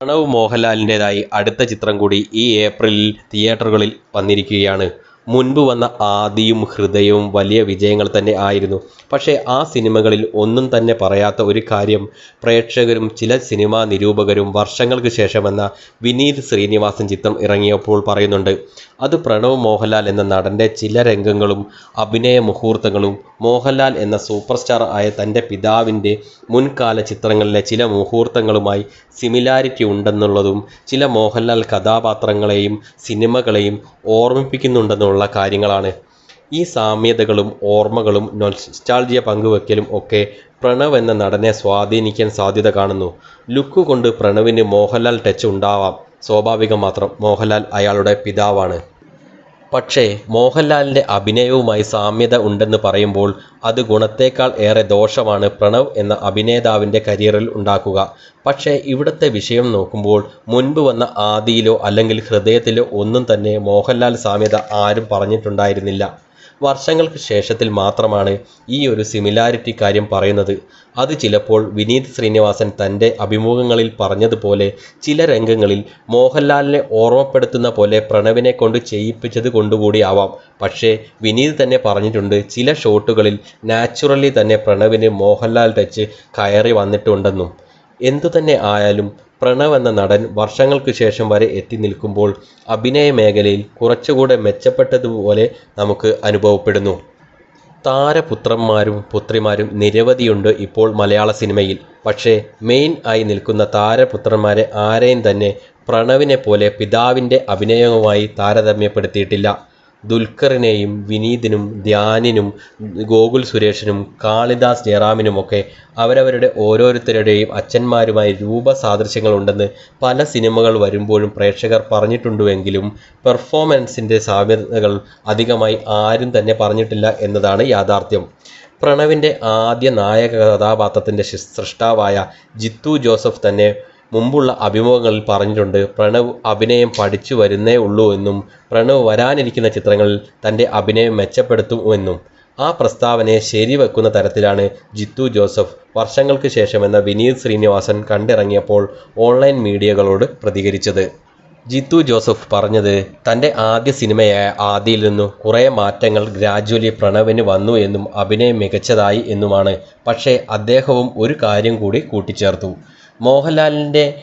പ്രണവ് മോഹൻലാലിന്റെതായി അടുത്ത ചിത്രം കൂടി ഈ ഏപ്രിലിൽ തിയേറ്ററുകളിൽ വന്നിരിക്കുകയാണ്. മുൻപ് വന്ന ആദിയും ഹൃദയവും വലിയ വിജയങ്ങൾ തന്നെ ആയിരുന്നു. പക്ഷേ ആ സിനിമകളിൽ ഒന്നും തന്നെ പറയാത്ത ഒരു കാര്യം പ്രേക്ഷകരും ചില സിനിമാ നിരൂപകരും വർഷങ്ങൾക്ക് ശേഷം വന്ന വിനീത് ശ്രീനിവാസൻ ചിത്രം ഇറങ്ങിയപ്പോൾ പറയുന്നുണ്ട് അത് പ്രണവ് മോഹൻലാൽ എന്ന നടന്റെ ചില രംഗങ്ങളും അഭിനയ മുഹൂർത്തങ്ങളും മോഹൻലാൽ എന്ന സൂപ്പർ സ്റ്റാർ ആയ തന്റെ പിതാവിന്റെ മുൻകാല ചിത്രങ്ങളിലെ ചില മുഹൂർത്തങ്ങളുമായി സിമിലാരിറ്റി ഉണ്ടെന്നുള്ളതും ചില മോഹൻലാൽ കഥാപാത്രങ്ങളെയും സിനിമകളെയും ഓർമ്മിപ്പിക്കുന്നുണ്ടെന്നുള്ള കാര്യങ്ങളാണ്. ഈ സാമ്യതകളും ഓർമ്മകളും നൊസ്റ്റാൾജിയ പങ്കുവെക്കലും ഒക്കെ പ്രണവ് എന്ന നടനെ സ്വാധീനിക്കാൻ സാധ്യത കാണുന്നു. ലുക്ക് കൊണ്ട് പ്രണവിന് മോഹൻലാൽ ടച്ച് ഉണ്ടാവാം. സ്വാഭാവികം മാത്രം മോഹൻലാൽ അയാളുടെ പിതാവാണ്. പക്ഷേ മോഹൻലാലിന്റെ അഭിനയവുമായി സാമ്യത ഉണ്ടെന്ന് പറയുമ്പോൾ അത് ഗുണത്തേക്കാൾ ഏറെ ദോഷമാണ് പ്രണവ് എന്ന അഭിനേതാവിന്റെ കരിയറിൽ ഉണ്ടാക്കുക. പക്ഷേ ഇവിടുത്തെ വിഷയം നോക്കുമ്പോൾ മുൻപ് വന്ന ആദിയിലോ അല്ലെങ്കിൽ ഹൃദയത്തിലോ ഒന്നും തന്നെ മോഹൻലാൽ സാമ്യത ആരും പറഞ്ഞിട്ടുണ്ടായിരുന്നില്ല. വർഷങ്ങൾക്ക് ശേഷത്തിൽ മാത്രമാണ് ഈ ഒരു സിമിലാരിറ്റി കാര്യം പറയുന്നത്. അത് ചിലപ്പോൾ വിനീത് ശ്രീനിവാസൻ തന്റെ അഭിമുഖങ്ങളിൽ പറഞ്ഞതുപോലെ ചില രംഗങ്ങളിൽ മോഹൻലാലിനെ ഓർമ്മപ്പെടുത്തുന്ന പോലെ പ്രണവിനെ കൊണ്ട് ചെയ്യിപ്പിച്ചത് കൊണ്ടുകൂടി ആവാം. പക്ഷേ വിനീത് തന്നെ പറഞ്ഞിട്ടുണ്ട് ചില ഷോട്ടുകളിൽ നാച്ചുറലി തന്നെ പ്രണവിന് മോഹൻലാൽ ടച്ച് കയറി വന്നിട്ടുണ്ടെന്നും. എന്തു തന്നെ ആയാലും പ്രണവ് എന്ന നടൻ വർഷങ്ങൾക്ക് ശേഷം വരെ എത്തി നിൽക്കുമ്പോൾ അഭിനയ മേഖലയിൽ കുറച്ചുകൂടെ മെച്ചപ്പെട്ടതുപോലെ നമുക്ക് അനുഭവപ്പെടുന്നു. താരപുത്രന്മാരും പുത്രിമാരും നിരവധിയുണ്ട് ഇപ്പോൾ മലയാള സിനിമയിൽ. പക്ഷേ മെയിൻ ആയി നിൽക്കുന്ന താരപുത്രന്മാരെ ആരെയും തന്നെ പ്രണവിനെ പോലെ പിതാവിന്റെ അഭിനയവുമായി താരതമ്യപ്പെടുത്തിയിട്ടില്ല. ദുൽഖറിനെയും വിനീതിനും ധ്യാനിനും ഗോകുൽ സുരേഷിനും കാളിദാസ് ജയറാമിനുമൊക്കെ അവരവരുടെ ഓരോരുത്തരുടെയും അച്ഛന്മാരുമായി രൂപസാദൃശ്യങ്ങളുണ്ടെന്ന് പല സിനിമകൾ വരുമ്പോഴും പ്രേക്ഷകർ പറഞ്ഞിട്ടുണ്ടെങ്കിലും പെർഫോമൻസിന്റെ സാമ്യതകൾ അധികമായി ആരും തന്നെ പറഞ്ഞിട്ടില്ല എന്നതാണ് യാഥാർത്ഥ്യം. പ്രണവിന്റെ ആദ്യ നായക കഥാപാത്രത്തിന്റെ സൃഷ്ടാവായ ജിത്തു ജോസഫ് തന്നെ മുമ്പുള്ള അഭിമുഖങ്ങളിൽ പറഞ്ഞിട്ടുണ്ട് പ്രണവ് അഭിനയം പഠിച്ചു വരുന്നേ ഉള്ളൂ എന്നും പ്രണവ് വരാനിരിക്കുന്ന ചിത്രങ്ങളിൽ തന്റെ അഭിനയം മെച്ചപ്പെടുത്തുമെന്നും ആ പ്രസ്താവനയെ ശരിവെക്കുന്ന തരത്തിലാണ് ജിത്തു ജോസഫ്. വർഷങ്ങൾക്ക് എന്ന വിനീത് ശ്രീനിവാസൻ കണ്ടിറങ്ങിയപ്പോൾ ഓൺലൈൻ മീഡിയകളോട് പ്രതികരിച്ചത്. ജിത്തു ജോസഫ് പറഞ്ഞത് തന്റെ ആദ്യ സിനിമയായ ആദിയിൽ നിന്നും കുറേ മാറ്റങ്ങൾ ഗ്രാജ്വലി പ്രണവിന് വന്നു എന്നും അഭിനയം മികച്ചതായി എന്നുമാണ്. പക്ഷേ അദ്ദേഹവും ഒരു കാര്യം കൂടി കൂട്ടിച്ചേർത്തു. മോഹൻലാലിന്റെ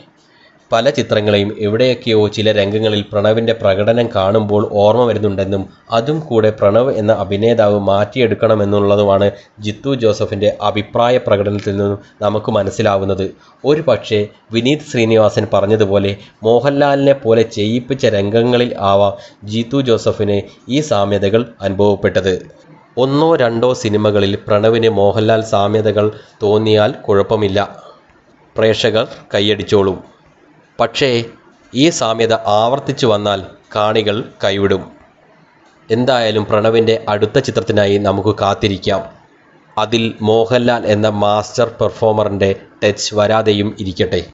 പല ചിത്രങ്ങളെയും എവിടെയൊക്കെയോ ചില രംഗങ്ങളിൽ പ്രണവിന്റെ പ്രകടനം കാണുമ്പോൾ ഓർമ്മ വരുന്നുണ്ടെന്നും അതും കൂടെ പ്രണവ് എന്ന അഭിനേതാവ് മാറ്റിയെടുക്കണമെന്നുള്ളതുമാണ് ജിത്തു ജോസഫിന്റെ അഭിപ്രായ പ്രകടനത്തിൽ നിന്നും നമുക്ക് മനസ്സിലാവുന്നത്. ഒരു പക്ഷേ വിനീത് ശ്രീനിവാസൻ പറഞ്ഞതുപോലെ മോഹൻലാലിനെ പോലെ ചെയ്യിപ്പിച്ച രംഗങ്ങളിൽ ആവാം ജിത്തു ജോസഫിന് ഈ സാമ്യതകൾ അനുഭവപ്പെട്ടത്. ഒന്നോ രണ്ടോ സിനിമകളിൽ പ്രണവിന് മോഹൻലാൽ സാമ്യതകൾ തോന്നിയാൽ കുഴപ്പമില്ല. പ്രേക്ഷകർ കൈയടിച്ചോളും. പക്ഷേ ഈ സാമ്യത ആവർത്തിച്ചു വന്നാൽ കാണികൾ കൈവിടും. എന്തായാലും പ്രണവിന്റെ അടുത്ത ചിത്രത്തിനായി നമുക്ക് കാത്തിരിക്കാം. അതിൽ മോഹൻലാൽ എന്ന മാസ്റ്റർ പെർഫോമറിന്റെ ടച്ച് വരാതെയും ഇരിക്കട്ടെ.